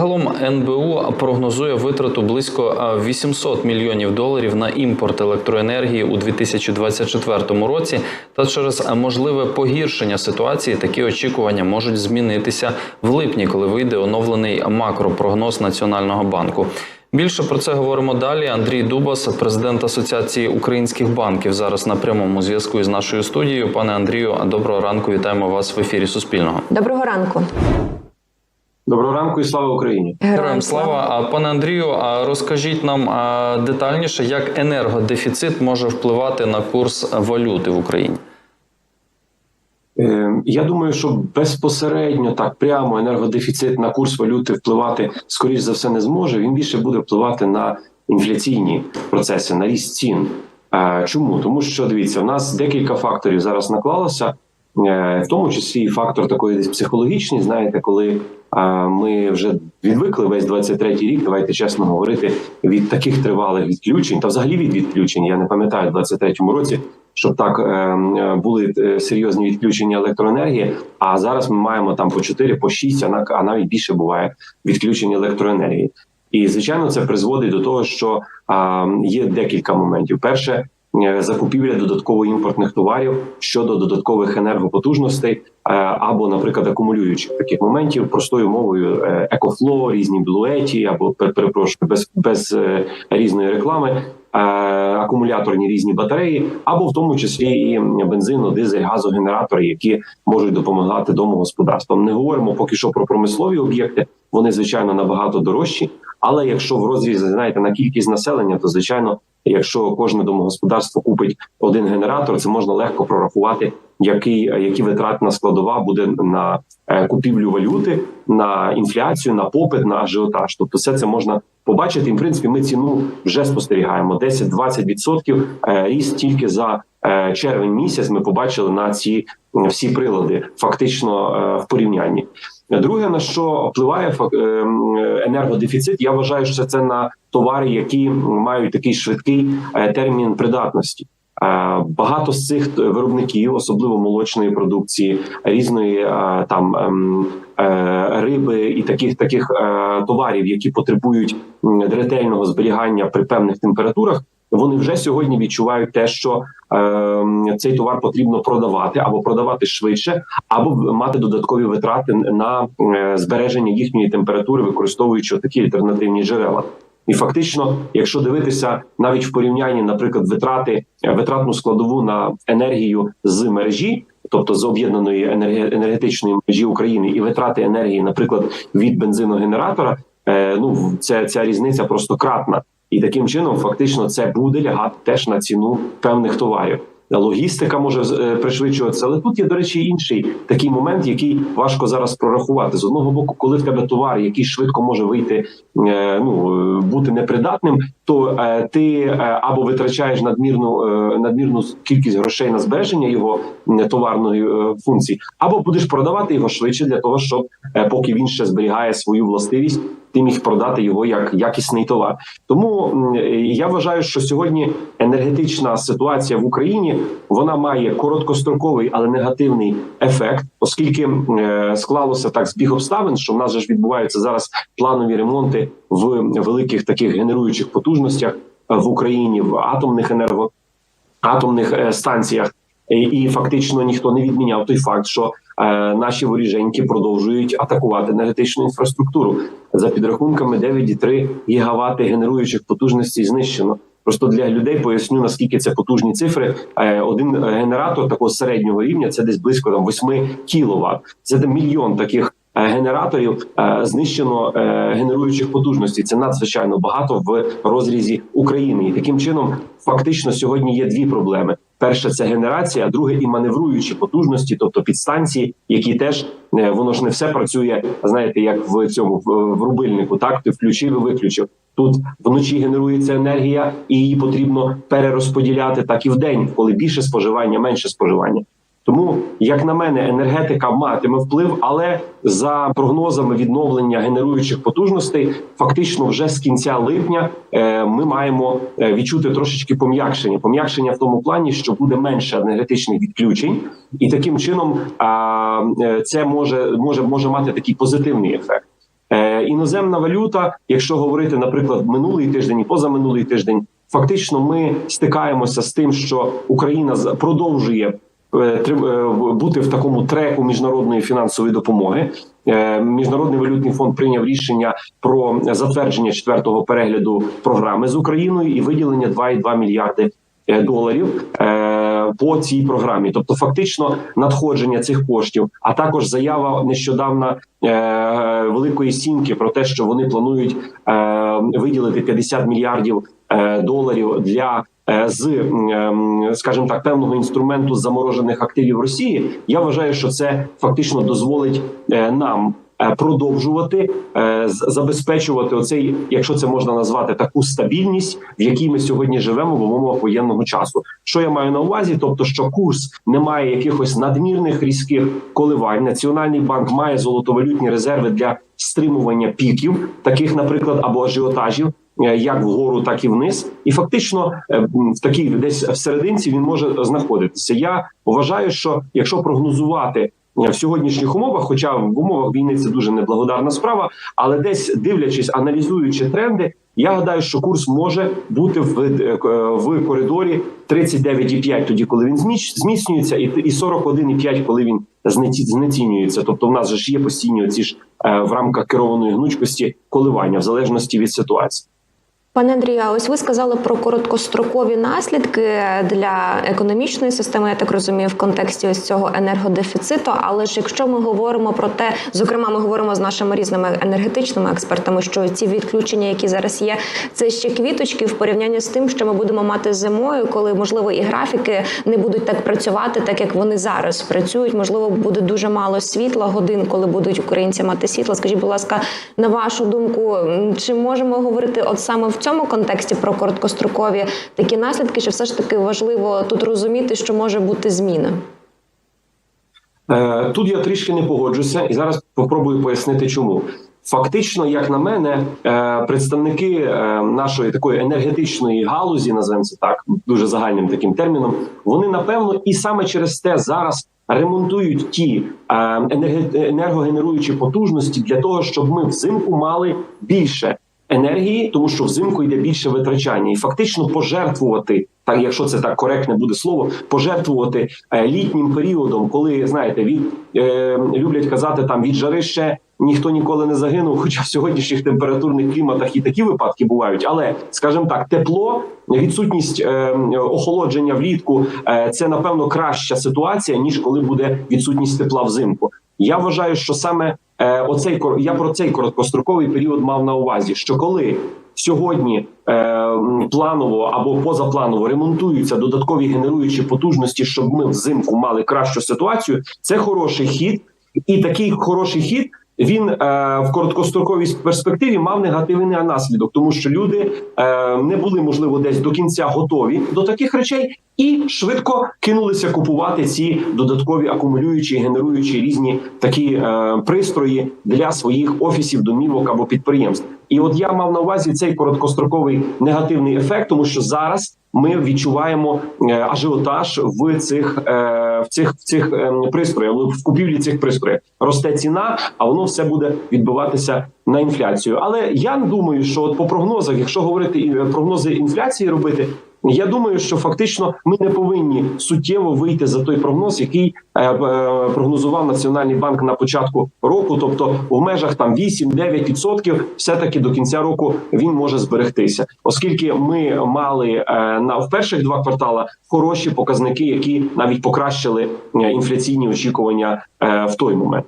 Загалом НБУ прогнозує витрату близько а, 800 мільйонів доларів на імпорт електроенергії у 2024 році. Та через можливе погіршення ситуації такі очікування можуть змінитися в липні, коли вийде оновлений макропрогноз Національного банку. Більше про це говоримо далі. Андрій Дубас, президент Асоціації українських банків, зараз на прямому зв'язку із нашою студією. Пане Андрію, доброго ранку. Вітаємо вас в ефірі Суспільного. Доброго ранку. Доброго ранку і слава Україні. Героям слава. А пане Андрію, а розкажіть нам детальніше, як енергодефіцит може впливати на курс валюти в Україні. Е, Я думаю, що безпосередньо так прямо енергодефіцит на курс валюти впливати скоріш за все не зможе. Він більше буде впливати на інфляційні процеси, на ріст цін. Чому? Тому що дивіться, у нас декілька факторів зараз наклалося, в тому числі і фактор такої десь психологічний. Знаєте, коли е, ми вже відвикли весь 23-й рік, давайте чесно говорити, від таких тривалих відключень, та взагалі від відключень. Я не пам'ятаю в 23-му році, щоб так е, е, були е, серйозні відключення електроенергії. А зараз ми маємо там по 4, по 6, а навіть більше буває відключення електроенергії. І звичайно, це призводить до того, що а, є декілька моментів. Перше, е, закупівля додатково імпортних товарів щодо додаткових енергопотужностей е, або, наприклад, акумулюючих таких моментів, простою мовою е, екофло, різні блуеті, або перепрошую, без, без е, різної реклами. е, Акумуляторні різні батареї, або в тому числі і бензино, дизель, газогенератори, які можуть допомагати домогосподарствам. Не говоримо поки що про промислові об'єкти. Вони звичайно набагато дорожчі. Але якщо в розрізі знаєте на кількість населення, то звичайно, якщо кожне домогосподарство купить один генератор, це можна легко прорахувати, який які витратна складова буде на е, купівлю валюти, на інфляцію, на попит, на ажіотаж. Тобто, все це можна побачити. І в принципі, ми ціну вже спостерігаємо 10-20% е, ріст тільки за е, червень місяць. Ми побачили на ці всі прилади, фактично в порівнянні. Друге, на що впливає фак- е, енергодефіцит, я вважаю, що це на товари, які мають такий швидкий е, термін придатності. Е, Багато з цих виробників, особливо молочної продукції, різної е, там ем, е, риби і таких таких е, товарів, які потребують ретельного зберігання при певних температурах. Вони вже сьогодні відчувають те, що е, цей товар потрібно продавати або продавати швидше, або мати додаткові витрати на е, збереження їхньої температури, використовуючи такі альтернативні джерела. І фактично, якщо дивитися навіть в порівнянні, наприклад, витрати е, витратну складову на енергію з мережі, тобто з об'єднаної енергетичної мережі України, і витрати енергії, наприклад, від бензиногенератора, е, ну це ця різниця просто кратна. І таким чином, фактично, це буде лягати теж на ціну певних товарів. Логістика може е, пришвидшуватися, але тут є, до речі, інший такий момент, який важко зараз прорахувати. З одного боку, коли в тебе товар, який швидко може вийти, е, ну е, бути непридатним, то ти або витрачаєш надмірну надмірну кількість грошей на збереження його товарної функції, або будеш продавати його швидше для того, щоб поки він ще зберігає свою властивість, ти міг продати його як якісний товар. Тому я вважаю, що сьогодні енергетична ситуація в Україні вона має короткостроковий, але негативний ефект, оскільки е, склалося так збіг обставин, що в нас же ж відбуваються зараз планові ремонти в великих таких генеруючих потужностях в Україні в атомних енерго атомних е, станціях. І, фактично ніхто не відміняв той факт, що е, наші воріженьки продовжують атакувати енергетичну інфраструктуру за підрахунками 9,3 гігавати генеруючих потужностей знищено. Просто для людей поясню наскільки це потужні цифри. Е, Один генератор такого середнього рівня це десь близько там 8 кіловат. Це мільйон таких генераторів е, знищено е, генеруючих потужностей. Це надзвичайно багато в розрізі України. І таким чином, фактично, сьогодні є дві проблеми: перше це генерація, а друге і маневруючі потужності, тобто підстанції, які теж е, воно ж не все працює. Знаєте, як в цьому в рубильнику, так ти включив і виключив. Тут вночі генерується енергія, і її потрібно перерозподіляти так і в день, коли більше споживання, менше споживання. Тому, як на мене, енергетика матиме вплив, але за прогнозами відновлення генеруючих потужностей, фактично вже з кінця липня е, ми маємо е, відчути трошечки пом'якшення. Пом'якшення в тому плані, що буде менше енергетичних відключень, і таким чином е, це може може може мати такий позитивний ефект. Іноземна валюта, якщо говорити, наприклад, минулий тиждень і позаминулий тиждень, фактично ми стикаємося з тим, що Україна продовжує. Е, е, бути в такому треку міжнародної фінансової допомоги. Е, Міжнародний валютний фонд прийняв рішення про затвердження четвертого перегляду програми з Україною і виділення 2,2 мільярди доларів по цій програмі. Тобто, фактично, надходження цих коштів, а також заява нещодавна е, великої сімки про те, що вони планують виділити 50 мільярдів доларів для. Е, З ем, скажімо так певного інструменту заморожених активів Росії, я вважаю, що це фактично дозволить е, нам е, продовжувати е, забезпечувати оцей, якщо це можна назвати, таку стабільність, в якій ми сьогодні живемо в умовах воєнного часу. Що я маю на увазі? Тобто, що курс не має якихось надмірних різких коливань. Національний банк має золотовалютні резерви для стримування піків, таких, наприклад, або ажіотажів. Е, Як вгору, так і вниз, і фактично е, в такій десь всерединці він може знаходитися. Я вважаю, що якщо прогнозувати е, в сьогоднішніх умовах, хоча в умовах війни це дуже неблагодарна справа, але десь дивлячись, аналізуючи тренди, я гадаю, що курс може бути в, в коридорі 39,5, тоді коли він зміцнюється, і і 41,5, коли він знеці- знецінюється. Тобто, в нас же ж є постійні оці ж в рамках керованої гнучкості коливання в залежності від ситуації. Пане Андрію, ось ви сказали про короткострокові наслідки для економічної системи, я так розумію, в контексті ось цього енергодефіциту. Але ж якщо ми говоримо про те, зокрема, ми говоримо з нашими різними енергетичними експертами, що ці відключення, які зараз є, це ще квіточки в порівнянні з тим, що ми будемо мати зимою, коли можливо і графіки не будуть так працювати, так як вони зараз працюють. Можливо, буде дуже мало світла годин, коли будуть українці мати світло. Скажіть, будь ласка, на вашу думку, чи можемо говорити от саме в цьому контексті про короткострокові такі наслідки, чи все ж таки важливо тут розуміти, що може бути зміна? Е, Тут я трішки не погоджуся, і зараз попробую пояснити, чому. Фактично, як на мене, е, представники е, нашої такої енергетичної галузі, називаємо це так, дуже загальним таким терміном, вони напевно і саме через те зараз ремонтують ті енергогенеруючі потужності для того, щоб ми взимку мали більше енергії, тому що взимку йде більше витрачання, і фактично пожертвувати, так якщо це так коректне буде слово, пожертвувати е, літнім періодом, коли знаєте, від е, люблять казати там від жари ще ніхто ніколи не загинув. Хоча в сьогоднішніх температурних кліматах і такі випадки бувають. Але скажімо так, тепло, відсутність е, охолодження влітку е, це напевно краща ситуація ніж коли буде відсутність тепла взимку. Я вважаю, що саме е, оцей я про цей короткостроковий період мав на увазі, що коли сьогодні е, планово або позапланово ремонтуються додаткові генеруючі потужності, щоб ми взимку мали кращу ситуацію, це хороший хід, і такий хороший хід. Він е, в короткостроковій перспективі мав негативний наслідок, тому що люди е, не були можливо десь до кінця готові до таких речей, і швидко кинулися купувати ці додаткові акумулюючі, генеруючі різні такі е, пристрої для своїх офісів, домівок або підприємств. І от я мав на увазі цей короткостроковий негативний ефект, тому що зараз ми відчуваємо е, ажіотаж в цих е, в цих в цих е, пристроях, в купівлі цих пристроїв. Росте ціна, а воно все буде відбиватися на інфляцію. Але я думаю, що от по прогнозах, якщо говорити і прогнози інфляції робити. Я думаю, що фактично ми не повинні суттєво вийти за той прогноз, який е, е, прогнозував Національний банк на початку року. Тобто, в межах там 8-9%, все таки до кінця року він може зберегтися, оскільки ми мали е, на в перших два квартала хороші показники, які навіть покращили інфляційні очікування в той момент.